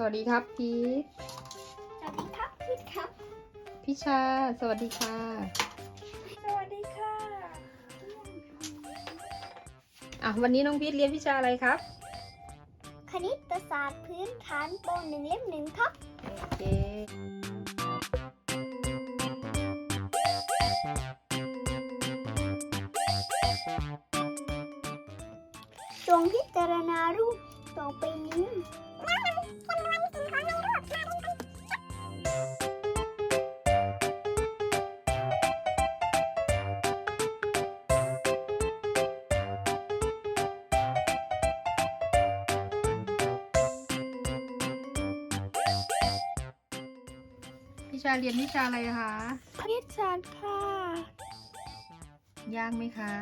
สวัสดีครับพีทสวัสดีครับพี่ครับ พิชา สวัสดีค่ะ สวัสดีค่ะอะวันนี้น้องพีทเรียนวิชาอะไรครับ คณิตศาสตร์พื้นฐานปหนึ่งเล่มหนึ่งครับ โอเคจงพิจารณารูป ต่อไปนี้พิชาเรียนวิชาอะไรคะคณิตศาสตร์ค่ะ ยากไหมคะ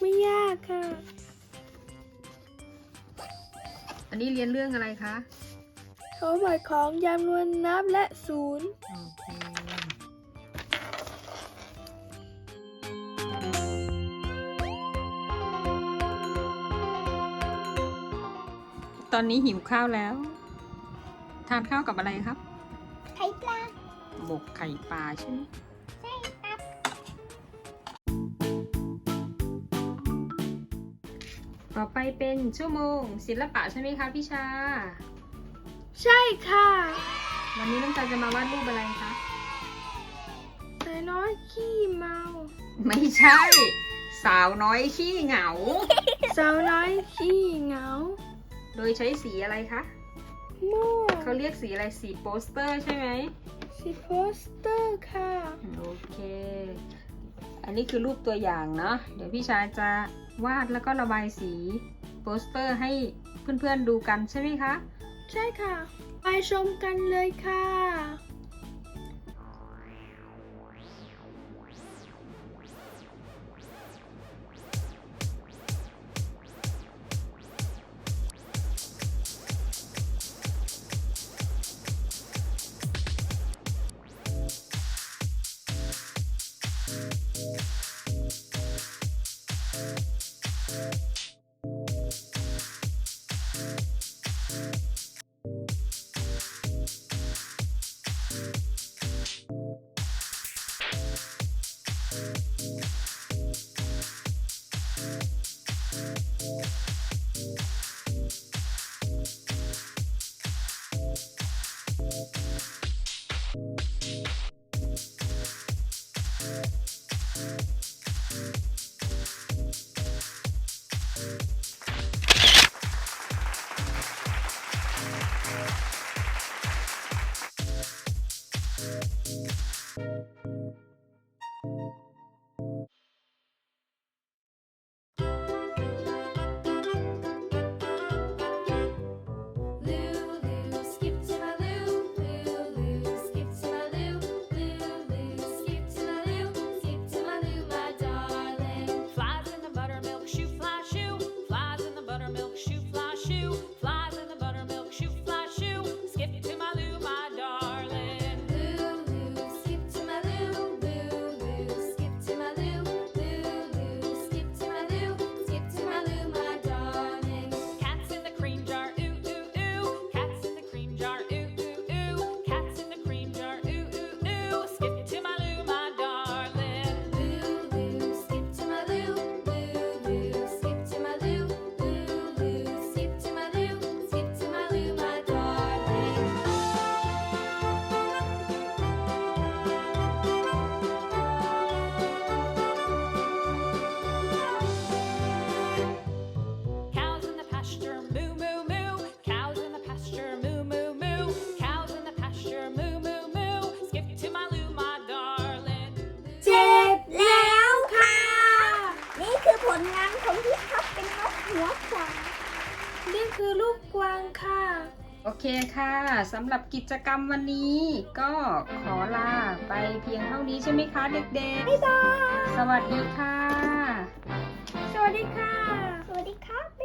ไม่ยากค่ะ อันนี้เรียนเรื่องอะไรคะเขาหมายของจำนวนนับและศูนย์โอเคตอนนี้หิวข้าวแล้ว ทานข้าวกับอะไรครับ ไข่ปลาบกไข่ปลาใช่ไหม ต่อไปเป็นชั่วโมง ศิลปะใช่ไหมคะพี่ชา ใช่ค่ะ วันนี้น้องจันจะมาวาดรูปอะไรคะแต่น้อยขี้เมา ไม่ใช่ สาวน้อยขี้เหงา สาวน้อยขี้เหงา โดยใช้สีอะไรคะม่วงเขาเรียกสีอะไรสีโปสเตอร์ใช่ไหมสีโปสเตอร์ค่ะ โอเค อันนี้คือรูปตัวอย่างเนาะ เดี๋ยวพี่ชายจะวาดแล้วก็ระบายสีโปสเตอร์ให้เพื่อนๆดูกันใช่ไหมคะ ใช่ค่ะ ไปชมกันเลยค่ะ Thank คือลูกกวางค่ะ โอเคค่ะสำหรับกิจกรรมวันนี้ ก็ขอลาไปเพียงเท่านี้ใช่ไหมคะเด็กบ๊ายบาย ๆ สวัสดีค่ะ สวัสดีค่ะ สวัสดีครับ